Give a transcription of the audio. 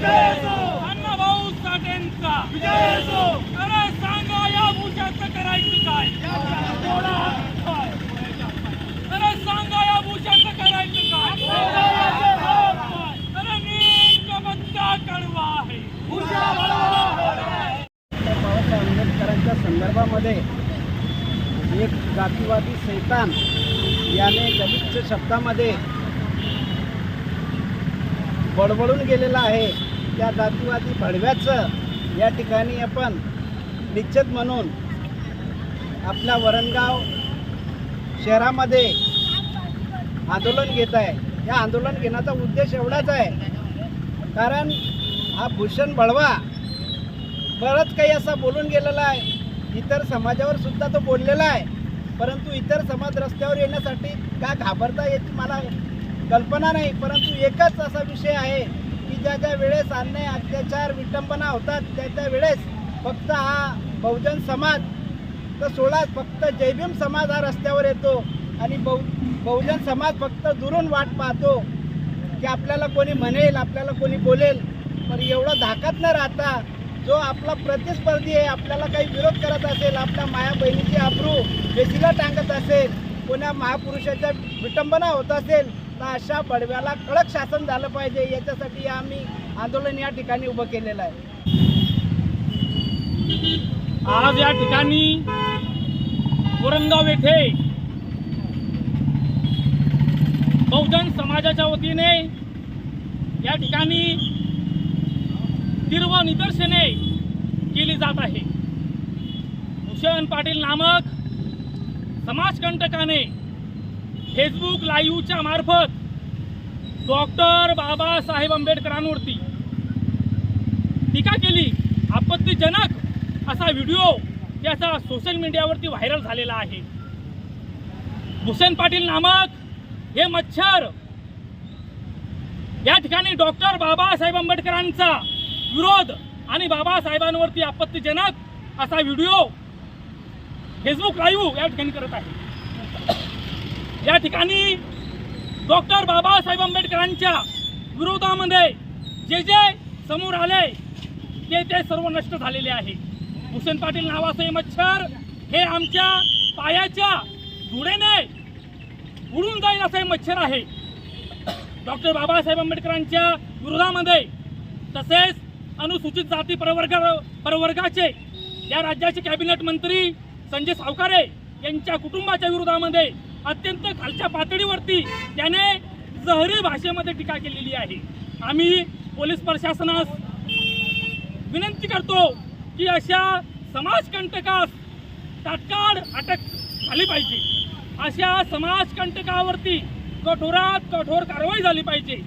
अण्णाभाऊ साठेंचा. अरे सांगा या भूषाचं करायचं काय? अरे सांगा या भूषाचं करायचं काय? अरे नीट बंदा कडवा आहे. बाबासाहेब आंबेडकरांच्या संदर्भामध्ये एक जातीवादी सैतान याने गलिच्छ शब्दामध्ये बडबडून गेलेला आहे. त्या जातीवादी भडव्याचं या ठिकाणी आपण निश्चित म्हणून आपल्या वरणगाव शहरामध्ये आंदोलन घेत आहे. या आंदोलन घेण्याचा उद्देश एवढाच आहे. कारण हा भूषण बळवा बरंच काही असा बोलून गेलेला आहे. इतर समाजावर सुद्धा तो बोललेला आहे. परंतु इतर समाज रस्त्यावर येण्यासाठी का घाबरता येते मला कल्पना नाही परंतु एकच असा विषय आहे की ज्या ज्या वेळेस अन्याय अत्याचार विटंबना होतात त्या त्या वेळेस फक्त हा बहुजन समाज तर सोळाच फक्त जयभीम समाज हा रस्त्यावर येतो आणि बहु बहुजन समाज फक्त दुरून वाट पाहतो की आपल्याला कोणी म्हणेल आपल्याला कोणी बोलेल पण एवढं धाकात न राहता जो आपला प्रतिस्पर्धी आहे आपल्याला काही विरोध करत असेल आपल्या माया बहिणीची आबरू वेशीला टांगत असेल कोण्या महापुरुषाच्या विटंबना होत असेल अशा बडव्याला कडक शासन झालं पाहिजे याच्यासाठी आम्ही आंदोलन या ठिकाणी उभं केलेलं आहे. आज या ठिकाणी औरंगाव येथे बहुजन समाजाच्या वतीने या ठिकाणी तीव्र निदर्शने केली जात आहे. भूषण पाटील नामक समाजकंटकाने फेसबुक लाईव्हच्या मार्फत डॉक्टर बाबासाहेब आंबेडकरांवरती टीका केली. आपत्तीजनक असा व्हिडिओ त्याचा सोशल मीडियावरती व्हायरल झालेला आहे. भूषण पाटील नामक हे मच्छर या ठिकाणी डॉक्टर बाबासाहेब आंबेडकरांचा विरोध आणि बाबासाहेबांवरती आपत्तीजनक असा व्हिडिओ फेसबुक लाईव्ह या ठिकाणी करत आहे. या ठिकाणी डॉक्टर बाबासाहेब आंबेडकरांच्या विरोधामध्ये जे जे समोर आले ते ते सर्व नष्ट झालेले आहे. भूषण पाटील नावाचं हे मच्छर हे आमच्या पायाच्या धुळेने उडून जाईल असं हे मच्छर आहे. डॉक्टर बाबासाहेब आंबेडकरांच्या विरोधामध्ये तसेच अनुसूचित जाती प्रवर्ग प्रवर्गाचे या राज्याचे कॅबिनेट मंत्री संजय सावकारे यांच्या कुटुंबाच्या विरोधामध्ये अत्यंत खालच्या पातळीवरती त्याने जहरी भाषेमध्ये टीका केलेली आहे. आम्ही पोलीस प्रशासनास विनंती करतो की अशा समाजकंटकास तात्काळ अटक झाली पाहिजे. अशा समाजकंटकावरती कठोरात कठोर कारवाई झाली पाहिजे.